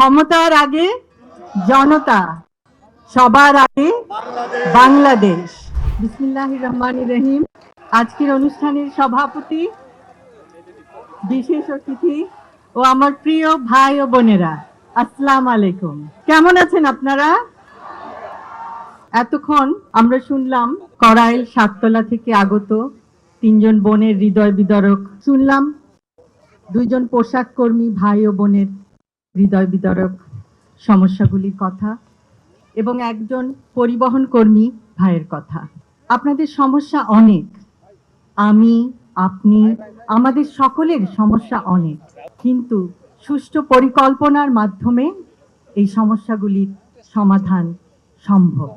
ক্ষমতার আগে জনতা, সবার আগে বাংলাদেশ। বিসমিল্লাহ রহমান রহিম। আজকের অনুষ্ঠানের সভাপতি, বিশেষ অতিথি ও আমার প্রিয় ভাই ও বোনেরা, আসসালাম আলাইকুম। কেমন আছেন আপনারা? এতক্ষণ আমরা শুনলাম করাইল সাততলা থেকে আগত তিনজন বোনের হৃদয় বিদরক। শুনলাম দুইজন পোশাক কর্মী ভাই ও বোনের হৃদয় বিদরক সমস্যাগুলির কথা এবং একজন পরিবহন কর্মী ভাইয়ের কথা। আপনাদের সমস্যা অনেক। আমি, আপনি, আমাদের সকলের সমস্যা অনেক। কিন্তু সুষ্ঠু পরিকল্পনার মাধ্যমে এই সমস্যাগুলির সমাধান সম্ভব।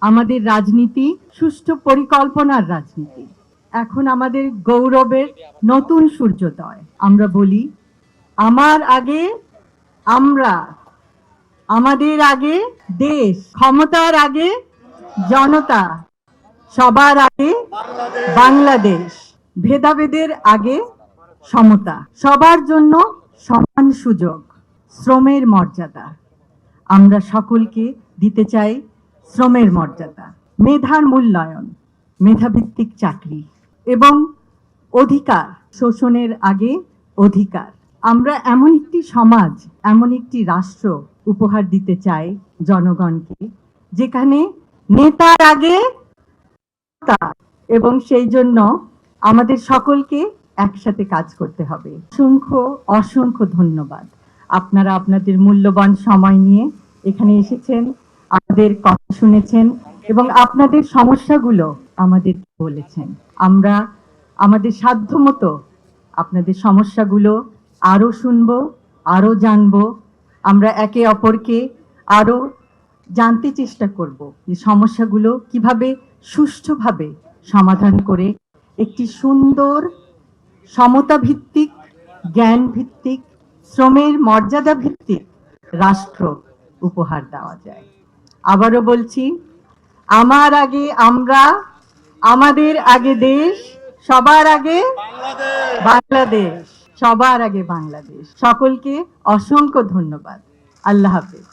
আমাদের রাজনীতি সুষ্ঠু পরিকল্পনার রাজনীতি। এখন আমাদের গৌরবের নতুন সূর্যোদয়। আমরা বলি, আমার আগে আমরা আমাদের আগে দেশ, ক্ষমতার আগে জনতা, সবার আগে বাংলাদেশ, ভেদাভেদের আগে সমতা, সবার জন্য সমান সুযোগ, শ্রমের মর্যাদা। আমরা সকলকে দিতে চাই শ্রমের মর্যাদা, মেধার মূল্যায়ন, মেধাভিত্তিক চাকরি এবং অধিকার, শোষণের আগে অধিকার। আমরা এমন একটি সমাজ, এমন একটি রাষ্ট্র উপহার দিতে চাই জনগণকে, যেখানে নেতার আগে এবং সেই জন্য আমাদের সকলকে একসাথে কাজ করতে হবে। অসংখ্য অসংখ্য ধন্যবাদ। আপনারা আপনাদের মূল্যবান সময় নিয়ে এখানে এসেছেন, আমাদের কথা শুনেছেন এবং আপনাদের সমস্যাগুলো আমাদের বলেছেন। আমরা আমাদের সাধ্যমতো আপনাদের সমস্যাগুলো আরও শুনব আরও জানব। আমরা একে অপরকে আরও জানতে চেষ্টা করব যে সমস্যাগুলো কীভাবে সুষ্ঠুভাবে সমাধান করে একটি সুন্দর সমতা ভিত্তিক জ্ঞান ভিত্তিক শ্রমের মর্যাদা ভিত্তিক রাষ্ট্র উপহার দেওয়া যায়। আবারও বলছি আমার আগে আমরা আমাদের আগে দেশ সবার আগে বাংলাদেশ। সবার আগে বাংলাদেশ। সকলকে অসংখ্য ধন্যবাদ। আল্লাহ হাফেজ।